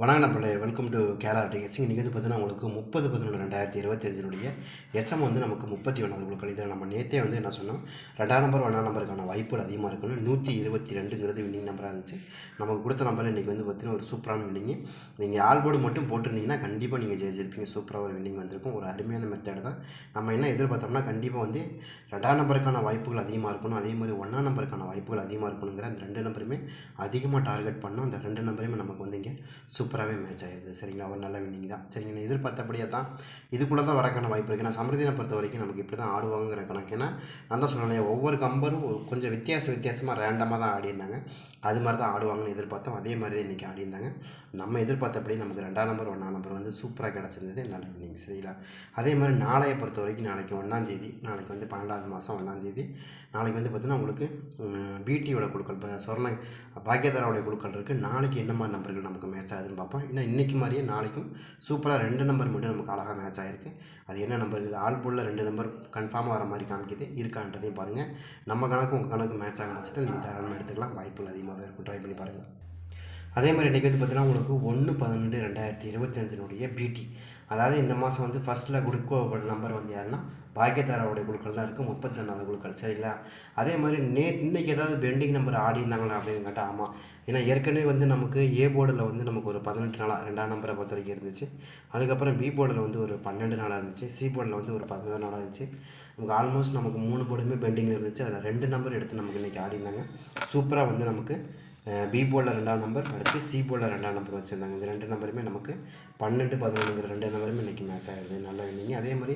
வணக்கம் நண்பர்களே. Welcome to Kerala testing இன்றைக்கி வந்து பார்த்தீங்கன்னா உங்களுக்கு முப்பது பதினொன்று ரெண்டாயிரத்தி இருபத்தஞ்சினுடைய எஸ்எம் வந்து நமக்கு முப்பத்தி ஒன்றாவது உங்களுக்கு இதில் நம்ம நேற்றே வந்து என்ன சொன்னோம்? ரெண்டாம் நம்பர் ஒன்றாம் நம்பருக்கான வாய்ப்புகள் அதிகமாக இருக்கணும் நூற்றி இருபத்தி ரெண்டுங்கிறது வின்னிங் நம்பராக இருந்துச்சு. நமக்கு கொடுத்த நம்பர் இன்றைக்கி வந்து பார்த்தீங்கன்னா ஒரு சூப்பரான வின்னிங் நீங்கள் ஆல் போர்டு மட்டும் போட்டிருந்தீங்கன்னா கண்டிப்பாக நீங்கள் ஜெயிச்சிருப்பீங்க. சூப்பராக ஒரு வின்னிங் வந்திருக்கும். ஒரு அருமையான மெத்தட் தான். நம்ம என்ன எதிர்பார்த்தோம்னா கண்டிப்பாக வந்து ரெண்டாம் நம்பருக்கான வாய்ப்புகள் அதிகமாக இருக்கணும். அதே மாதிரி ஒன்றாம் நம்பருக்கான வாய்ப்புகள் அதிகமாக இருக்கணுங்கிற அந்த ரெண்டு நம்பருமே அதிகமாக டார்கெட் பண்ணோம் அந்த ரெண்டு நம்பருமே நமக்கு வந்து இங்கே சூப்பராகவே மேட்ச் ஆகிடுது சரிங்களா? ஒரு நல்ல வின்னிங் தான். சரிங்க நான் எதிர்பார்த்தபடியே தான் இதுக்குள்ளே தான் வரக்கான வாய்ப்பு இருக்குது நான் சமிருதினை பொறுத்த வரைக்கும் நமக்கு இப்படி தான் ஆடுவாங்கிற கணக்கு. ஏன்னா நான் தான் சொன்னேன் ஒவ்வொரு கம்பரும் கொஞ்சம் வித்தியாச வித்தியாசமாக ரேண்டமாக தான் ஆடியிருந்தாங்க. அது மாதிரி தான் ஆடுவாங்கன்னு எதிர்பார்த்தோம். அதே மாதிரி தான் இன்றைக்கி ஆடியிருந்தாங்க. நம்ம எதிர்பார்த்தபடி நமக்கு ரெண்டாம் நம்பர் ஒன்றாம் நம்பர் வந்து சூப்பராக கிடச்சிருந்தது. நல்ல வின்னிங் சரிங்களா? அதே மாதிரி நாளையை பொறுத்த வரைக்கும் நாளைக்கு ஒன்றாந்தேதி நாளைக்கு வந்து பன்னெண்டாவது மாதம் ஒன்றாந்தேதி நாளைக்கு வந்து பார்த்திங்கன்னா உங்களுக்கு பிடியோட குழுக்கள் இப்போ சொர்ண பாக்கியதாராவுடைய குழுக்கள் இருக்குது நாளைக்கு என்ன மாதிரி நம்பர்கள் நமக்கு மேட்ச் ஆகுதுன்னு பார்ப்போம். ஏன்னா இன்றைக்கி மாதிரியே நாளைக்கும் சூப்பராக ரெண்டு நம்பர் மட்டும் நமக்கு அழகாக மேட்ச் ஆகிருக்கு அது என்ன நம்பர் இருக்குது ஆல் போலில் ரெண்டு நம்பர் கன்ஃபார்மாக வர மாதிரி காமிக்குது. இருக்கான்றதையும் பாருங்கள் நம்ம கணக்கு உங்கள் கணக்கு மேட்ச் ஆக வச்சுட்டு நீங்கள் தாராளமாக எடுத்துக்கலாம். வாய்ப்புகள் அதிகமாகவே இருக்கும். ட்ரை பண்ணி பாருங்கள் அதே மாதிரி இன்றைக்கி வந்து பார்த்தீங்கன்னா உங்களுக்கு ஒன்று பதினெண்டு ரெண்டாயிரத்தி இருபத்தஞ்சினுடைய பிடி அதாவது இந்த மாதம் வந்து ஃபஸ்ட்டில் குளுக்கோ நம்பர் வந்து யாருன்னா பாக்கியதாராவுடைய குழுக்கள் தான் இருக்குது முப்பத்தொன்னாவது குழுக்கள் சரிங்களா? அதே மாதிரி நே இன்றைக்கி ஏதாவது பெண்டிங் நம்பர் ஆடி இருந்தாங்களா அப்படின்னு கேட்டால் ஆமாம் ஏன்னா ஏற்கனவே வந்து நமக்கு ஏ போர்டில் வந்து நமக்கு ஒரு பதினெட்டு நாளாக ரெண்டாம் நம்பரை பொறுத்த வரைக்கும் இருந்துச்சு. அதுக்கப்புறம் பி போர்டில் வந்து ஒரு பன்னெண்டு நாளாக இருந்துச்சு. சி போர்டில் வந்து ஒரு பதினோரு நாளாக இருந்துச்சு. நமக்கு ஆல்மோஸ்ட் நமக்கு மூணு போர்டுமே பெண்டிங்கில் இருந்துச்சு. அதில் ரெண்டு நம்பர் எடுத்து நமக்கு இன்றைக்கி ஆடிருந்தாங்க சூப்பராக வந்து நமக்கு பி போலில் ரெண்டாம் நம்பர் அடுத்து சி போலில் ரெண்டாம் நம்பர் வச்சுருந்தாங்க. இந்த ரெண்டு நம்பருமே நமக்கு பன்னெண்டு பதினொன்றுங்கிற ரெண்டு நம்பருமே இன்றைக்கி மேட்ச் ஆகிடுது நல்ல வின்னிங்க அதே மாதிரி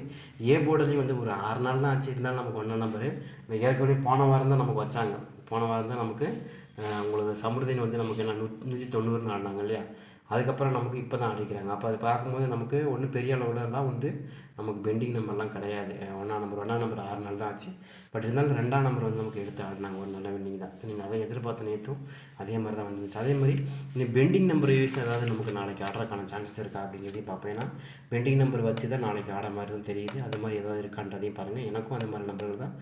ஏ போர்டுலேயும் வந்து ஒரு ஆறு நாள் தான் ஆச்சு. இருந்தாலும் நமக்கு ஒன்றாம் நம்பரு ஏற்கனவே போன வாரம் தான் நமக்கு வச்சாங்க. போன வாரம் தான் நமக்கு உங்களுக்கு சமிருதின்னு வந்து நமக்கு என்ன நூ நூற்றி தொண்ணூறுன்னு ஆடினாங்க இல்லையா? அதுக்கப்புறம் நமக்கு இப்போ தான் அடிக்கிறாங்க. அப்போ அது பார்க்கும்போது நமக்கு ஒன்றும் பெரிய அளவுலலாம் வந்து நமக்கு பெண்டிங் நம்பர்லாம் கிடையாது. ஒன்றாம் நம்பர் ஒன்றாம் நம்பர் ஆறு நாள் தான் ஆச்சு. பட் இருந்தாலும் ரெண்டாம் நம்பர் வந்து நமக்கு எடுத்து ஆடினாங்க. ஒரு நல்ல வின்னிங் தான். சரிங்களா அதை எதிர்பார்த்த நேற்றும் அதே மாதிரி தான் வந்துச்சு. அதே மாதிரி இந்த பெண்டிங் நம்பர் யூஸ் ஏதாவது நமக்கு நாளைக்கு ஆடுறதுக்கான சான்சஸ் இருக்கா அப்படிங்கிறதையும் பார்ப்பேன் ஏன்னா பெண்டிங் நம்பர் வச்சு தான் நாளைக்கு ஆட மாதிரி தான் தெரியுது. அது மாதிரி ஏதாவது இருக்கான்றதையும் பாருங்கள் எனக்கும் அந்த மாதிரி நம்பர்கள் தான்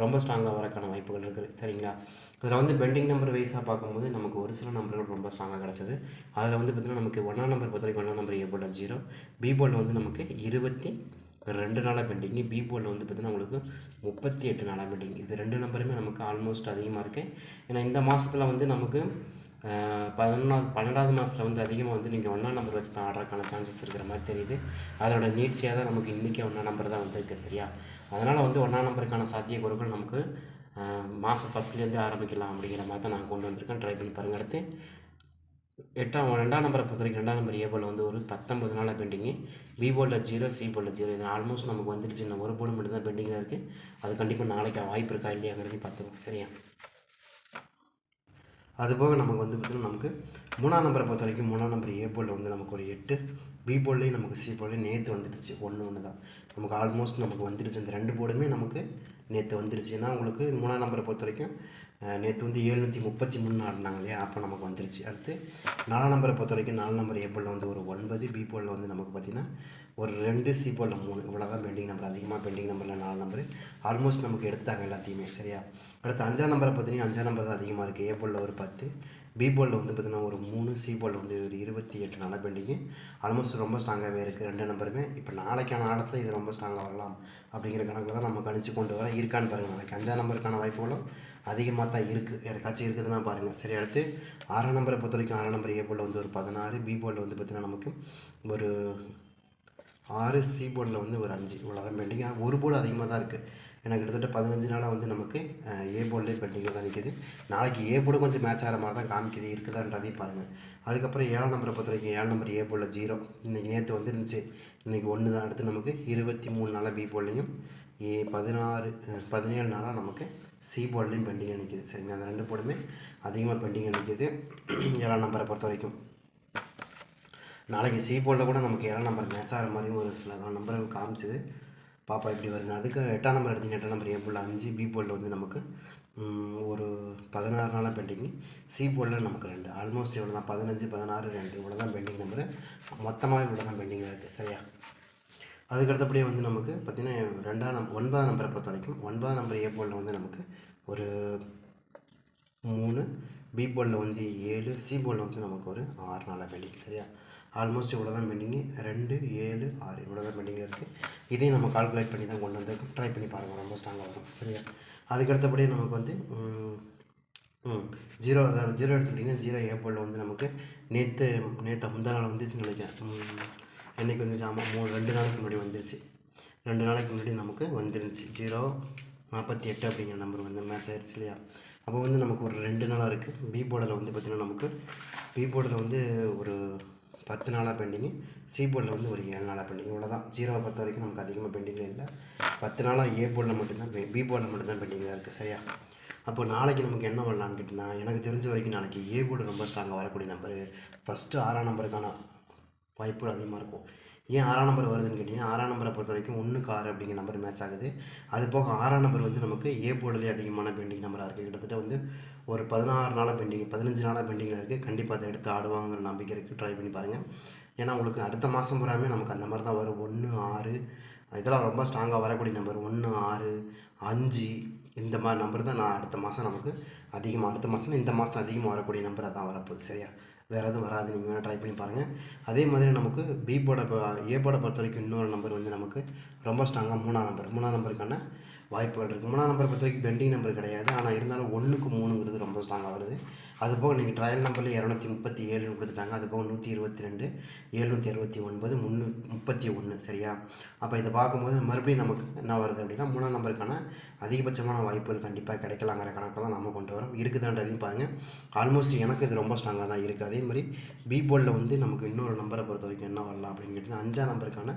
ரொம்ப ஸ்ட்ராங்காக வரக்கான வாய்ப்புகள் இருக்குது. சரிங்களா? அதில் வந்து பெண்டிங் நம்பர் வைஸாக பார்க்கும்போது நமக்கு ஒரு சில நம்பர்கள் ரொம்ப ஸ்ட்ராங்காக கிடச்சிது. அதில் வந்து பார்த்திங்கன்னா நமக்கு ஒன்றாம் நம்பர் பொறுத்த வரைக்கும் ஒன்றாம் நம்பர் ஏ ஜீரோ பி போர்டில் வந்து நமக்கு இருபத்தி ரெண்டு நாளாக பெண்டிங்கு பி போர்டில் வந்து பார்த்திங்கன்னா உங்களுக்கு முப்பத்தி எட்டு நாளாக பெண்டிங் இது ரெண்டு நம்பருமே நமக்கு ஆல்மோஸ்ட் அதிகமாக இருக்குது ஏன்னா இந்த மாதத்தில் வந்து நமக்கு பதினொன்றாவது பன்னெண்டாவது மாதத்தில் வந்து அதிகமாக வந்து நீங்கள் ஒன்றாம் நம்பர் வச்சு தான் ஆடுறதுக்கான சான்சஸ் இருக்கிற மாதிரி தெரியுது. அதோட நீட்ஸியாக தான் நமக்கு இன்றைக்கி ஒன்றாம் நம்பர் தான் வந்துருக்கு சரியா? அதனால் வந்து ஒன்றாம் நம்பருக்கான சாத்தியக்கூறுகள் நமக்கு மாதம் ஃபஸ்ட்லேருந்து ஆரம்பிக்கலாம் அப்படிங்கிற மாதிரி தான் நான் கொண்டு வந்திருக்கேன். ட்ரை பண்ணி பாருங்கள் அடுத்து. எட்டாம் ரெண்டாம் நம்பரை பொறுத்த வரைக்கும் ரெண்டாம் நம்பர் ஏ போல் வந்து ஒரு பத்தொம்பது நாளாக பெண்டிங்கு பி போலில் ஜீரோ சி போலில் ஜீரோ இது ஆல்மோஸ்ட் நமக்கு வந்துருச்சு. இன்னும் ஒரு போர்டு மட்டும் தான் பெண்டிங்கில் இருக்குது அது கண்டிப்பாக நாளைக்கு வாய்ப்பு இருக்கா? இல்லையாங்கிறதையும் பார்த்துருவோம் சரியா? அதுபோக நமக்கு வந்து பார்த்திங்கன்னா நமக்கு மூணாம் நம்பரை பொறுத்த வரைக்கும் மூணாம் நம்பர் ஏ போலில் வந்து நமக்கு ஒரு எட்டு பி போல்லையும் நமக்கு சி போர்ட்லேயும் நேற்று வந்துடுச்சு ஒன்று ஒன்று தான். நமக்கு ஆல்மோஸ்ட் நமக்கு வந்துடுச்சு இந்த ரெண்டு போர்டுமே நமக்கு நேற்று வந்துடுச்சு ஏன்னா உங்களுக்கு மூணாம் நம்பரை பொறுத்த வரைக்கும் நேற்று வந்து எழுநூற்றி முப்பத்தி மூணு ஆடினாங்க இல்லையா அப்போ நமக்கு வந்துருச்சு. அடுத்து நாலாம் நம்பரை பொறுத்த வரைக்கும் நாலு நம்பர் ஏ வந்து ஒரு ஒன்பது பி போலில் வந்து நமக்கு பார்த்திங்கன்னா ஒரு ரெண்டு சி போலில் மூணு. இவ்வளோ தான் பெண்டிங் நம்பர் அதிகமாக பெண்டிங் நம்பரில் நாலு நம்பர். ஆல்மோஸ்ட் நமக்கு எடுத்துட்டாங்க எல்லாத்தையுமே சரியா? அடுத்து அஞ்சாம் நம்பரை பார்த்தீங்கன்னா அஞ்சாம் நம்பர் தான் அதிகமாக இருக்குது ஏ ஒரு பத்து பி போர்டில் வந்து பார்த்திங்கன்னா ஒரு மூணு சி போர்டில் வந்து ஒரு இருபத்தி எட்டு நல்ல பெண்டிங்கு ஆல்மோஸ்ட் ரொம்ப ஸ்ட்ராங்காகவே இருக்குது ரெண்டு நம்பருமே இப்போ நாளைக்கான ஆடத்தில் இது ரொம்ப ஸ்ட்ராங்காக வரலாம் அப்படிங்கிற கணக்கில் தான் நம்ம கணிச்சு கொண்டு வர இருக்கான்னு பாருங்கள் நாளைக்கு அஞ்சாம் நம்பருக்கான வாய்ப்புகளும் அதிகமாக தான் இருக்குது யாருக்காச்சும் இருக்குதுன்னா பாருங்கள் சரி அடுத்து ஆறாம் நம்பரை பொறுத்த வரைக்கும் ஆறாம் நம்பர் ஏ போர்டில் வந்து ஒரு பதினாறு. பி போர்டில் வந்து பார்த்திங்கன்னா நமக்கு ஒரு ஆறு சி போர்டில் வந்து ஒரு அஞ்சு. இவ்வளோதான் பெண்டிங் ஒரு போர்டு அதிகமாக தான் இருக்குது எனக்கு கிட்டத்தட்ட பதினஞ்சு நாளாக வந்து நமக்கு ஏ போர்டிலே பெண்டிங்கில் தான் நிற்கிது நாளைக்கு ஏ போர்டு கொஞ்சம் மேட்ச் ஆகிற மாதிரி தான் காமிக்குது. இருக்குதான்றதையும் பாருங்கள் அதுக்கப்புறம் ஏழாம் நம்பரை பொறுத்த வரைக்கும் ஏழு நம்பர் ஏ போர்டில் ஜீரோ இன்றைக்கி நேற்று வந்துருந்துச்சு. இன்றைக்கி ஒன்று தான் அடுத்து நமக்கு இருபத்தி மூணு நாளாக பி போர்ட்லேயும் ஏ பதினாறு பதினேழு நாளாக நமக்கு சி போர்ட்லேயும் பெண்டிங் நிற்கிது சரிங்க அந்த ரெண்டு போர்டுமே அதிகமாக பெண்டிங் நிற்கிது ஏழாம் நம்பரை பொறுத்த வரைக்கும் நாளைக்கு சி போர்டில் கூட நமக்கு ஏழாம் நம்பர் மேட்ச் ஆகிற மாதிரியும் ஒரு சில நம்பரை காமிச்சது. பாப்பா இப்படி வருது? அதுக்கு எட்டாம் நம்பர் எடுத்திங்க எட்டாம் நம்பர் ஏ போர்டில் அஞ்சு பி போர்டில் வந்து நமக்கு. ஒரு பதினாறு நாளாக பெண்டிங்கு சி போர்டில் நமக்கு ரெண்டு. ஆல்மோஸ்ட் இவ்வளோ தான் பதினஞ்சு பதினாறு ரெண்டு. இவ்வளோ தான் பெண்டிங் நம்பரு மொத்தமாக இவ்வளோ தான் பெண்டிங்காக இருக்குது சரியா? அதுக்கு அடுத்தபடியே வந்து நமக்கு பார்த்திங்கன்னா ரெண்டாம் நம் ஒன்பதாம் நம்பரை பொறுத்த வரைக்கும் ஒன்பதாம் நம்பர் ஏ போர்டில் வந்து நமக்கு ஒரு மூணு பி போர்டில் வந்து ஏழு சி போலில் வந்து நமக்கு ஒரு ஆறு நாளாக பெண்டிங் சரியா? ஆல்மோஸ்ட் இவ்வளோ தான் பெண்டிங்கு ரெண்டு ஏழு ஆறு இவ்வளோ தான் பெண்டிங்கில் இருக்குது இதையும் நம்ம கால்குலேட் பண்ணி தான் கொண்டு வந்திருக்கோம் ட்ரை பண்ணி பாருங்கள் ரொம்ப ஸ்ட்ராங்காக இருக்கும். சரியா? அதுக்கடுத்தபடியே நமக்கு வந்து ம், ஜீரோ அதாவது ஜீரோ எடுத்துக்கிட்டிங்கன்னா ஜீரோ ஏ போர்டில் வந்து நமக்கு நேற்று நேற்று முந்தா நாள் வந்துச்சுன்னு நினைக்கிறேன். என்றைக்கு என்னைக்கு வந்துச்சு? ஆமாம் மூணு ரெண்டு நாளைக்கு முன்னாடி வந்துருச்சு. ரெண்டு நாளைக்கு முன்னாடி நமக்கு வந்துருந்துச்சு. ஜீரோ நாற்பத்தி எட்டு அப்படிங்கிற நம்பர் வந்து மேட்ச் ஆயிடுச்சு இல்லையா? அப்போ வந்து நமக்கு ஒரு ரெண்டு நாளாக இருக்குது பி போர்டில் வந்து பார்த்திங்கன்னா நமக்கு பி போர்டில் வந்து ஒரு பத்து நாளாக பெண்டிங்கு சி போர்டில் வந்து ஒரு ஏழு நாளாக பெண்டிங் இவ்வளோ தான் ஜீரோவை பொறுத்த வரைக்கும் நமக்கு அதிகமாக பெண்டிங்கில் இல்லை. பத்து நாளாக ஏ போர்டில் மட்டும்தான் பெ- பி போர்டில் மட்டும்தான் பெண்டிங்காக இருக்குது சரியா? அப்போ நாளைக்கு நமக்கு என்ன வரலான்னு கேட்டிங்கன்னா எனக்கு தெரிஞ்ச வரைக்கும் நாளைக்கு ஏ போர்டு ரொம்ப ஸ்ட்ராங்காக வரக்கூடிய நம்பர் ஃபஸ்ட்டு ஆறாம் நம்பருக்கான வாய்ப்புகள் அதிகமாக இருக்கும். ஏன் ஆறாம் நம்பர் வருதுன்னு கேட்டிங்கன்னா ஆறாம் நம்பரை பொறுத்த வரைக்கும் ஒன்றுக்கு ஆறு அப்படிங்கிற நம்பர் மேட்ச் ஆகுது. அது போக ஆறாம் நம்பர் வந்து நமக்கு ஏ போர்டுலேயே அதிகமான பெண்டிங் நம்பராக இருக்குது கிட்டத்தட்ட வந்து ஒரு பதினாறு நாளாக பெண்டிங் பதினஞ்சு நாளாக பெண்டிங்கில் இருக்குது கண்டிப்பாக அதை எடுத்து ஆடுவாங்கிற நம்பிக்கை இருக்குது ட்ரை பண்ணி பாருங்கள் ஏன்னா உங்களுக்கு அடுத்த மாதம் பூராமே நமக்கு அந்த மாதிரி தான் வரும். ஒன்று ஆறு இதெல்லாம் ரொம்ப ஸ்ட்ராங்காக வரக்கூடிய நம்பர் ஒன்று ஆறு அஞ்சு இந்த மாதிரி நம்பர் தான் நான் அடுத்த மாதம் நமக்கு அதிகமாக அடுத்த மாதம் இந்த மாதம் அதிகமாக வரக்கூடிய நம்பர் அதான் வரப்போகுது. சரியா? வேறு எதுவும் வராது. நீங்கள் வேணால் ட்ரை பண்ணி பாருங்கள் அதே மாதிரி நமக்கு பி இப்போ ஏ போட பொறுத்த வரைக்கும் இன்னொரு நம்பர் வந்து நமக்கு ரொம்ப ஸ்ட்ராங்காக மூணாம் நம்பர் மூணாம் நம்பருக்கான வாய்ப்புகள் இருக்குது மூணாம் நம்பர் பொறுத்த வரைக்கும் பெண்டிங் நம்பர் கிடையாது. ஆனால் இருந்தாலும் ஒன்றுக்கு மூணுங்கிறது ரொம்ப ஸ்ட்ராங்காக வருது. அது போக நீங்கள் ட்ரையல் நம்பரில் இரநூத்தி முப்பத்தி ஏழுன்னு கொடுத்துட்டாங்க. அது போக நூற்றி இருபத்தி ரெண்டு எழுநூற்றி அறுபத்தி ஒன்பது முந்நூ முப்பத்தி ஒன்று சரியா? அப்போ இதை பார்க்கும்போது மறுபடியும் நமக்கு என்ன வருது அப்படின்னா மூணாம் நம்பருக்கான அதிகபட்சமான வாய்ப்புகள் கண்டிப்பாக கிடைக்கலாங்கிற கணக்கில் தான் நம்ம கொண்டு வரோம். இருக்குதான்றதையும் பாருங்கள் ஆல்மோஸ்ட் எனக்கு இது ரொம்ப ஸ்ட்ராங்காக தான் இருக்குது அதே மாதிரி பி போர்டில் வந்து நமக்கு இன்னொரு நம்பரை பொறுத்த வரைக்கும் என்ன வரலாம் அப்படின்னு கேட்டிங்கன்னா அஞ்சாம் நம்பருக்கான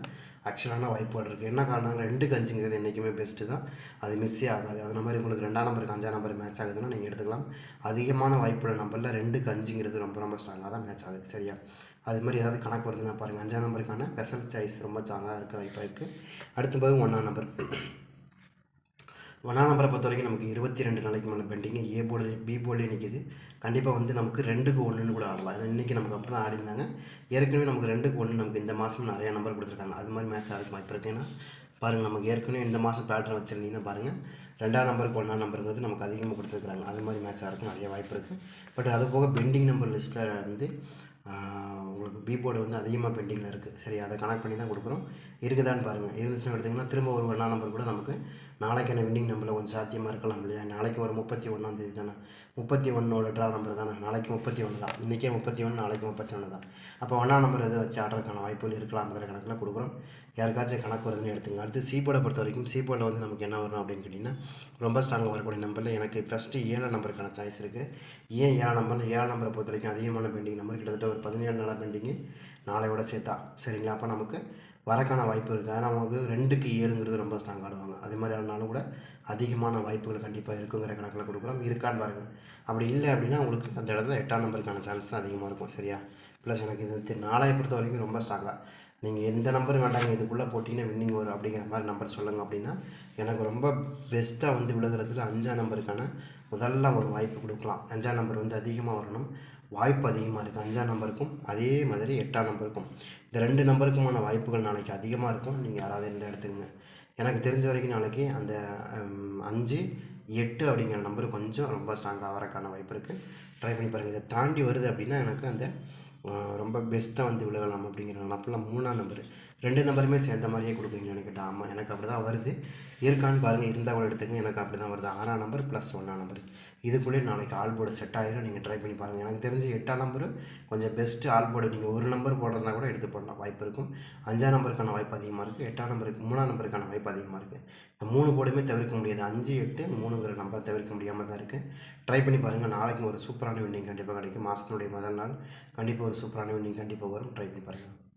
ஆக்சுவலான வாய்ப்புகள் இருக்குது என்ன காரணம் ரெண்டுக்கு அஞ்சுங்கிறது என்றைக்குமே பெஸ்ட்டு தான். அது மிஸ்ஸே ஆகாது. அந்த மாதிரி உங்களுக்கு ரெண்டாம் நம்பருக்கு அஞ்சாம் நம்பர் மேட்ச் ஆகுதுன்னா நீங்கள் எடுத்துக்கலாம். அதிகமான வாய்ப்புள்ள நம்பரில் ரெண்டுக்கு அஞ்சுங்கிறது ரொம்ப ரொம்ப ஸ்ட்ராங்காக தான் மேட்ச் ஆகுது. சரியா? அது மாதிரி ஏதாவது கணக்கு வருதுன்னா பாருங்கள் அஞ்சாம் நம்பருக்கான ஸ்பெஷல் சாய்ஸ் ரொம்ப ஸ்ட்ராங்காக இருக்க வாய்ப்பாக இருக்குது அடுத்த பிறகு ஒன்றாம் நம்பர் ஒன்றாம் நம்பரை பொறுத்த வரைக்கும் நமக்கு இருபத்தி ரெண்டு நாளைக்கு மேலே பெண்டிங்கு ஏ போர்டு பி போர்டுலேயே நிற்கிது கண்டிப்பாக வந்து நமக்கு ரெண்டுக்கு ஒன்றுன்னு கூட ஆடலாம். ஏன்னா இன்றைக்கி நமக்கு அப்போ தான் ஆடிருந்தாங்க. ஏற்கனவே நமக்கு ரெண்டுக்கு ஒன்று நமக்கு இந்த மாதம் நிறைய நம்பர் கொடுத்துருக்காங்க. அது மாதிரி மேட்ச் ஆகிறதுக்கு வாய்ப்பு இருக்குது ஏன்னா பாருங்கள் நமக்கு ஏற்கனவே இந்த மாதம் பேட்டர்ன் வச்சுருந்தீங்கன்னா பாருங்கள் ரெண்டாம் நம்பருக்கு ஒன்றாம் நம்பருங்கிறது நமக்கு அதிகமாக கொடுத்துருக்குறாங்க. அது மாதிரி மேட்சாக இருக்கும் நிறைய வாய்ப்பு இருக்குது பட் அது போக பெண்டிங் நம்பர் லிஸ்ட்டில் வந்து உங்களுக்கு பி போர்டு வந்து அதிகமாக பெண்டிங்கில் இருக்குது சரி அதை கனெக்ட் பண்ணி தான் கொடுக்குறோம். இருக்குதான்னு பாருங்கள் இருந்துச்சுன்னு எடுத்திங்கன்னா திரும்ப ஒரு ஒன்றாம் நம்பர் கூட நமக்கு நாளைக்கான வின்னிங் நம்பரில் கொஞ்சம் சாத்தியமாக இருக்கலாம் இல்லையா? நாளைக்கு ஒரு முப்பத்தி ஒன்றாந்தேதி தானே? முப்பத்தி ஒன்றோட ட்ரா நம்பர் தானே? நாளைக்கு முப்பத்தி ஒன்று தான். இன்றைக்கே முப்பத்தி ஒன்று நாளைக்கு முப்பத்தி ஒன்று தான். அப்போ ஒன்றாம் நம்பர் எது வச்சு ஆடுறதுக்கான வாய்ப்புகள் இருக்கலாம்ங்கிற கணக்கில் கொடுக்குறோம். யாருக்காச்சும் கணக்கு வருதுன்னு எடுத்துங்க. அடுத்து சீபோர்டை பொறுத்த வரைக்கும் சீபோர்டில் வந்து நமக்கு என்ன வரும் அப்படின்னு கேட்டிங்கன்னா ரொம்ப ஸ்ட்ராங்காக வரக்கூடிய நம்பரில் எனக்கு ஃபஸ்ட்டு ஏழாம் நம்பருக்கான சாய்ஸ் இருக்குது ஏன் ஏழாம் நம்பர் ஏழாம் நம்பரை பொறுத்த வரைக்கும் அதிகமான பெண்டிங் நம்பர் கிட்டத்தட்ட ஒரு பதினேழு நாளாக பெண்டிங்கு நாளையோட சேர்த்தா. சரிங்களா? அப்போ நமக்கு வரக்கான வாய்ப்பு இருக்குது ஆனால் நமக்கு ரெண்டுக்கு ஏழுங்கிறது ரொம்ப ஸ்ட்ராங் ஆடுவாங்க அதே மாதிரி ஆனாலும் கூட அதிகமான வாய்ப்புகள் கண்டிப்பாக இருக்குங்கிற கணக்கில் கொடுக்குறோம். இருக்கான்னு பாருங்கள் அப்படி இல்லை அப்படின்னா உங்களுக்கு அந்த இடத்துல எட்டாம் நம்பருக்கான சான்ஸ் அதிகமாக இருக்கும். சரியா? ப்ளஸ் எனக்கு இது தெ- பொறுத்த வரைக்கும் ரொம்ப ஸ்ட்ராங்காக நீங்கள் எந்த நம்பரும் வேண்டாங்க இதுக்குள்ளே போட்டிங்கன்னா வின்னிங் வரும் அப்படிங்கிற மாதிரி நம்பர் சொல்லுங்கள் அப்படின்னா எனக்கு ரொம்ப பெஸ்ட்டாக வந்து விழுகிறதுல அஞ்சாம் நம்பருக்கான முதல்ல ஒரு வாய்ப்பு கொடுக்கலாம். அஞ்சாம் நம்பர் வந்து அதிகமாக வரணும். வாய்ப்பு அதிகமாக இருக்குது அஞ்சாம் நம்பருக்கும் அதே மாதிரி எட்டாம் நம்பருக்கும் இந்த ரெண்டு நம்பருக்குமான வாய்ப்புகள் நாளைக்கு அதிகமாக இருக்கும். நீங்கள் யாராவது இருந்தால் எடுத்துக்கங்க. எனக்கு தெரிஞ்ச வரைக்கும் நாளைக்கு அந்த அஞ்சு எட்டு அப்படிங்கிற நம்பர் கொஞ்சம் ரொம்ப ஸ்ட்ராங்காக வரக்கான வாய்ப்பு இருக்குது ட்ரை பண்ணி பாருங்கள் இதை தாண்டி வருது அப்படின்னா எனக்கு அந்த ரொம்ப பெஸ்ட்டாக வந்து விழுகலாம் அப்படிங்கிற அப்போல்லாம் மூணாம் நம்பர் ரெண்டு நம்பருமே சேர்ந்த மாதிரியே கொடுக்குறீங்கன்னு கேட்டால் ஆமாம் எனக்கு அப்படி தான் வருது. இருக்கான்னு பாருங்கள் இருந்தால் கூட எடுத்துங்க எனக்கு அப்படி தான் வருது. ஆறாம் நம்பர் ப்ளஸ் ஒன்றாம் நம்பர் இதுக்குள்ளே நாளைக்கு ஆல் போர்டு செட் ஆகிடும் நீங்கள் ட்ரை பண்ணி பாருங்கள் எனக்கு தெரிஞ்சு எட்டாம் நம்பரு கொஞ்சம் பெஸ்ட்டு ஆல் போர்டு. நீங்கள் ஒரு நம்பர் போடுறதா கூட எடுத்து போடலாம். வாய்ப்பு இருக்கும். அஞ்சாம் நம்பருக்கான வாய்ப்பு அதிகமாக இருக்குது எட்டாம் நம்பருக்கு மூணாம் நம்பருக்கான வாய்ப்பு அதிகமாக இருக்குது இந்த மூணு போர்டுமே தவிர்க்க முடியாது. அஞ்சு எட்டு மூணுங்கிற நம்பரை தவிர்க்க முடியாமல் தான் இருக்குது ட்ரை பண்ணி பாருங்கள் நாளைக்கு ஒரு சூப்பரான வின்னிங் கண்டிப்பாக கிடைக்கும். மாதத்தினுடைய முதல் நாள் கண்டிப்பாக ஒரு சூப்பரான வின்னிங் கண்டிப்பாக வரும். ட்ரை பண்ணி பாருங்கள்